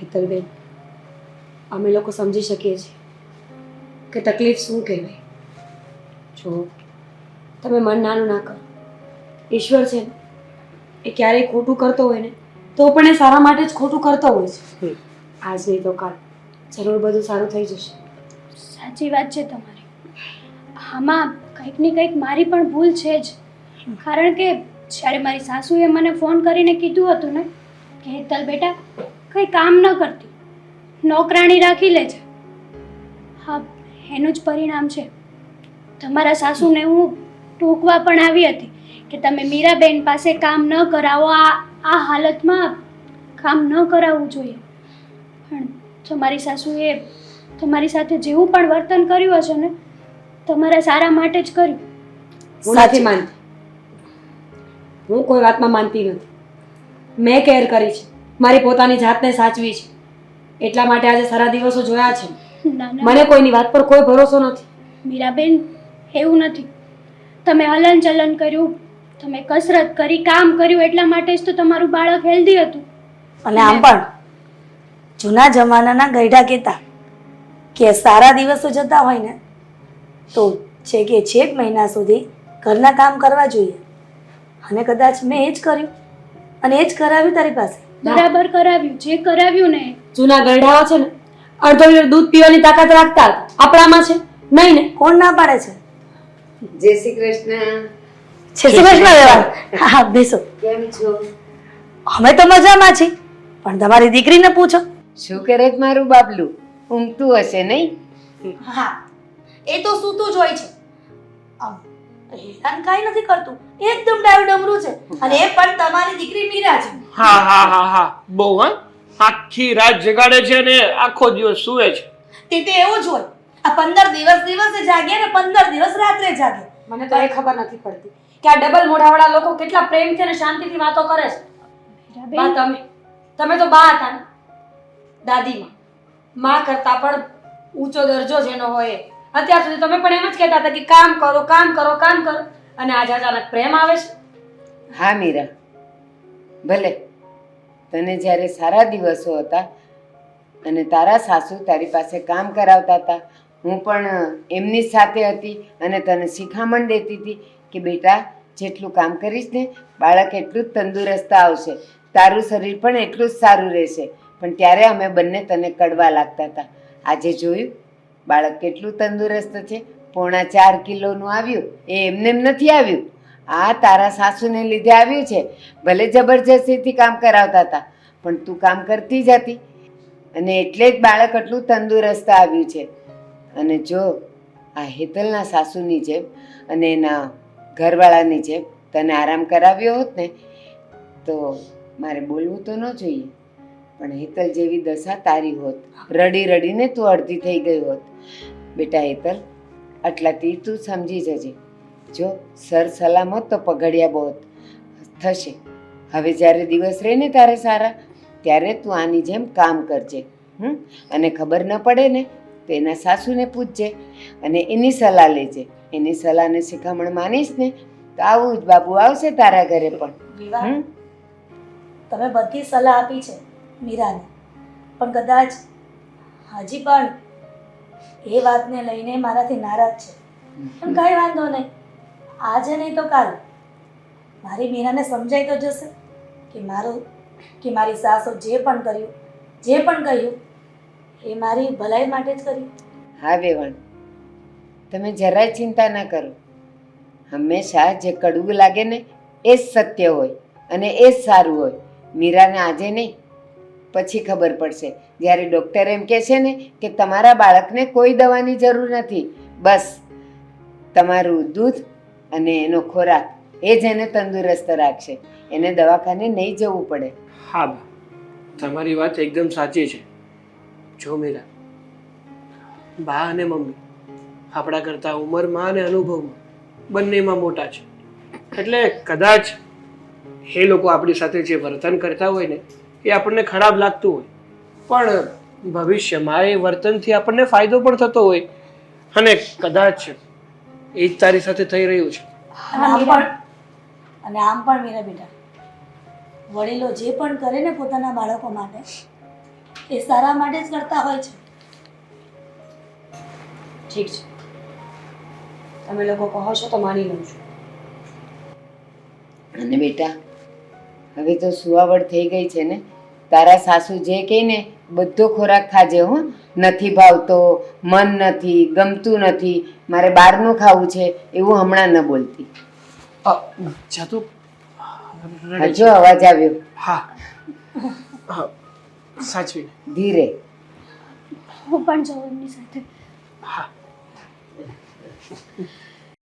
હેતલબેન અમે લોકો સમજી શકીએ છીએ કે તકલીફ શું કહેવાય. જો તમે મન નાનું ના કરો. ઈશ્વર છે ને એ ક્યારેય ખોટું કરતો હોય ને તો પણ એ સારા માટે જ ખોટું કરતો હોય છે. આજ નહીં તો કાલ જરૂર બધું સારું થઈ જશે. સાચી વાત છે તમારી. આમાં કંઈક ને કંઈક મારી પણ ભૂલ છે જ. કારણ કે જ્યારે મારી સાસુએ મને ફોન કરીને કીધું હતું ને કે હેતલ બેટા કંઈ કામ ન કરતી. નોકરાણી રાખી લે છે. હા એનું જ પરિણામ છે. તમારા સાસુને હું ટોકવા પણ આવી હતી કે તમે મીરાબેન પાસે કામ ન કરાવો આ આ હાલતમાં કામ ન કરાવવું જોઈએ. પણ તમારી સાસુએ તમારી સાથે જેવું પણ વર્તન કર્યું હશે ને તમારા સારા માટે જ કર્યું. હું. નથી માનતી. હું કોઈ વાતમાં માનતી નથી. મેં કેર કરી છે. મારી પોતાની જાતને સાચવી છે. એટલા માટે આજે સારા દિવસો જોયા છે. મને કોઈની વાત પર કોઈ ભરોસો નથી. મીરાબેન એવું નથી. તમે હલન ચલન કર્યું તમે કસરત કરી કામ કર્યું એટલા માટે જ તો તમારું બાળક હેલ્ધી હતું. અને આમ પણ જૂના જમાનાના ગઈઢા કહેતા કે સારા દિવસો જતા હોય ને તો છે કે છેક મહિના સુધી ઘરના કામ કરવા જોઈએ. અને કદાચ મેં એ જ કર્યું અને એ જ કરાવ્યું તારી પાસે. બરાબર કરાવ્યું. જે કરાવ્યું ને જૂના ગરડાઓ છે ને અડધો લીટર દૂધ પીવાની તાકાત રાખતા આપણામાં છે? નહીં ને? કોણ ના પાડે છે? જય શ્રી કૃષ્ણ. જય શ્રી કૃષ્ણ દેવા હા બેસો. કેમ છો? અમે તો મજામાં છીએ પણ તમારી દીકરીને પૂછો. શું કરે છે મારું બાબલું? ઊંઘતું હશે નહીં? હા એ તો સૂતું જ હોય છે. આમ, હેરાન કાંઈ નથી કરતું. એકદમ ડાયું ડમરું છે. અને એ પણ તમારી દીકરી મીરા છે હા હા હા હા. બહુ હા? આખી રાત જગાડે છે ને આખો દિવસ સુવે છે. તે તે એવું જ હોય. આ પંદર દિવસ દિવસે જાગે ને પંદર દિવસ રાત્રે જાગે. મને તો એ ખબર નથી પડતી કે આ ડબલ મોઢાવાળા લોકો કેટલા પ્રેમથી અને શાંતિથી વાતો કરે છે. બા તમે તમે તો બા હતા ને દાદીમાં. માં કરતા પણ ઊંચો દરજ્જો જેનો હોય અત્યાર સુધી તમે પણ એમ જ કહેતા હતા કે કામ કરો કામ કરો કામ કરો. અને આજે અચાનક પ્રેમ આવે છે. હા મીરા. ભલે. તને જ્યારે સારા દિવસો હતા અને તારા સાસુ તારી પાસે કામ કરાવતા હતા, હું પણ એમની સાથે હતી અને તને શિખામણ દેતી હતી કે બેટા, જેટલું કામ કરીશ ને, બાળક એટલું જ તંદુરસ્ત આવશે, તારું શરીર પણ એટલું જ સારું રહેશે. પણ ત્યારે અમે બંને તને કડવા લાગતા હતા. આજે જોયું, બાળક કેટલું તંદુરસ્ત છે, પોણા ચાર કિલોનું આવ્યું, એ એમને એમ નથી આવ્યું. આ તારા સાસુને લીધે આવ્યું છે. ભલે જબરજસ્તીથી કામ કરાવતા હતા, પણ તું કામ કરતી જ હતી. અને એટલે જ બાળક એટલું તંદુરસ્ત આવ્યું છે. અને જો આ હેતલના સાસુની જેમ અને એના ઘરવાળાની જેમ તને આરામ કરાવ્યો હોત ને, તો મારે બોલવું તો ન જોઈએ. પણ હેતલ જેવી દશા તારી હોત. રડી રડીને તું અડધી થઈ ગઈ હોત. બેટા હેતલ, આટલાથી તું સમજી જજે. જો સર સલામત તો પગડિયા બહુ થશે. હવે જ્યારે દિવસ રહે ને તારે સારા ત્યારે તું આની જેમ કામ કરજે હમ? અને ખબર ન પડે ને તો એના સાસુને પૂછજે અને એની સલાહ લેજે. એની સલાહને શિખામણ માનીશ ને તો આવું જ બાબુ આવશે તારા ઘરે પણ તમે બધી સલાહ આપી છે મીરાને. પણ કદાચ હજી પણ એ વાતને લઈને મારાથી નારાજ છે. પણ કાંઈ વાંધો નહીં. આજે નહીં તો કાલ. મારી મીરાને સમજાઈ તો જશે કે મારું કે મારી સાસુ જે પણ કર્યું, જે પણ કહ્યું, એ મારી ભલાઈ માટે જ કર્યું. હા વેવણ તમે જરાય ચિંતા ના કરો. હંમેશા જે કડવું લાગે ને, એ જ સત્ય હોય અને એ જ સારું હોય. મીરાને આજે નહીં, પછી ખબર પડશે. જ્યારે ડૉક્ટર એમ કહે છે ને કે તમારા બાળકને કોઈ દવાની જરૂર નથી. બસ, તમારું દૂધ અને એનો ખોરાક એ જ એને તંદુરસ્ત રાખશે. એને દવાખાને નહીં જવું પડે. હા તમારી વાત એકદમ સાચી છે. જો મીરા, બા અને મમ્મી આપણા કરતા ઉંમરમાં અને અનુભવમાં બંનેમાં મોટા છે. એટલે કદાચ એ લોકો આપણી સાથે જે વર્તન કરતા હોય ને, એ આપણને ખરાબ લાગતું હોય. પણ ભવિષ્યમાં એ વર્તનથી આપણને ફાયદો પણ થતો હોય. અને કદાચ એ જ તારી સાથે થઈ રહ્યું છે. અને આમ પણ અને આમ પણ મીરા બેટા વડીલો જે પણ કરે ને પોતાના બાળકો માટે એ સારા માટે જ કરતા હોય છે. ઠીક છે. તમે લોકો કહો છો તો માની લઉં છું. અને બેટા હવે તો સુવાવડ થઈ ગઈ છે ને. તારા સાસુ જે કહે ને બધો ખોરાક ખાજે હો. નથી ભાવતો મન નથી ગમતું નથી. મારે બહારનું ખાવું છે એવું હમણાં ન બોલતી. જાતું હજુ અવાજ આવ્યો. હા. હા સાચવીને ધીરે. હું પણ જાઉં એમની સાથે. હા.